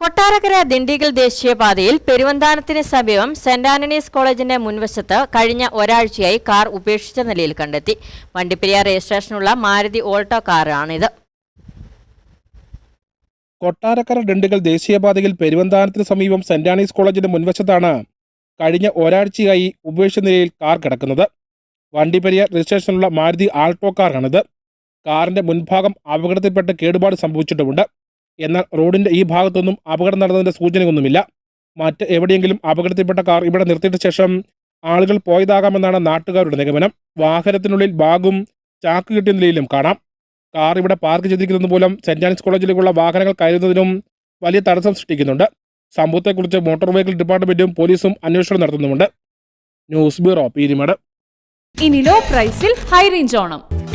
കൊട്ടാരക്കര ദിണ്ടിഗൽ ദേശീയപാതയിൽ പെരുവന്താനത്തിന് സമീപം സെന്റ് ആന്റണീസ് കോളേജിന്റെ മുൻവശത്ത് കഴിഞ്ഞ ഒരാഴ്ചയായി കാർ ഉപേക്ഷിച്ച നിലയിൽ കണ്ടെത്തി. വണ്ടിപ്പെരിയാർ രജിസ്ട്രേഷനുള്ള മാരുതി ഓൾട്ടോ കാറാണിത്. കൊട്ടാരക്കര ദിണ്ടിഗൽ ദേശീയപാതയിൽ പെരുവന്താനത്തിന് സമീപം സെന്റ് ആന്റണീസ് കോളേജിന്റെ മുൻവശത്താണ് കഴിഞ്ഞ ഒരാഴ്ചയായി ഉപേക്ഷിച്ച നിലയിൽ കാർ കിടക്കുന്നത്. വണ്ടിപ്പെരിയാർ രജിസ്ട്രേഷനുള്ള മാരുതി ആൾട്ടോ കാറാണിത്. കാറിന്റെ മുൻഭാഗം അപകടത്തിൽപ്പെട്ട് കേടുപാട് സംഭവിച്ചിട്ടുമുണ്ട്. എന്നാൽ റോഡിന്റെ ഈ ഭാഗത്തൊന്നും അപകടം നടന്നതിന്റെ സൂചനയൊന്നുമില്ല. മറ്റ് എവിടെയെങ്കിലും അപകടത്തിൽപ്പെട്ട കാർ ഇവിടെ നിർത്തിയിട്ട ശേഷം ആളുകൾ പോയതാകാമെന്നാണ് നാട്ടുകാരുടെ നിഗമനം. വാഹനത്തിനുള്ളിൽ ബാഗും ചാക്ക് കിട്ടിയ നിലയിലും കാണാം. കാർ ഇവിടെ പാർക്ക് ചെയ്തിരിക്കുന്നത് മൂലം സെന്റ് ജാൻസ് കോളേജിലേക്കുള്ള വാഹനങ്ങൾ കയറുന്നതിനും വലിയ തടസ്സം സൃഷ്ടിക്കുന്നുണ്ട്. സംഭവത്തെക്കുറിച്ച് മോട്ടോർ വെഹിക്കിൾ ഡിപ്പാർട്ട്മെന്റും പോലീസും അന്വേഷണം നടത്തുന്നുമുണ്ട്. News bureau Peermade. ഇനി ലോ പ്രൈസിൽ ഹൈ റേഞ്ച് ഓണം.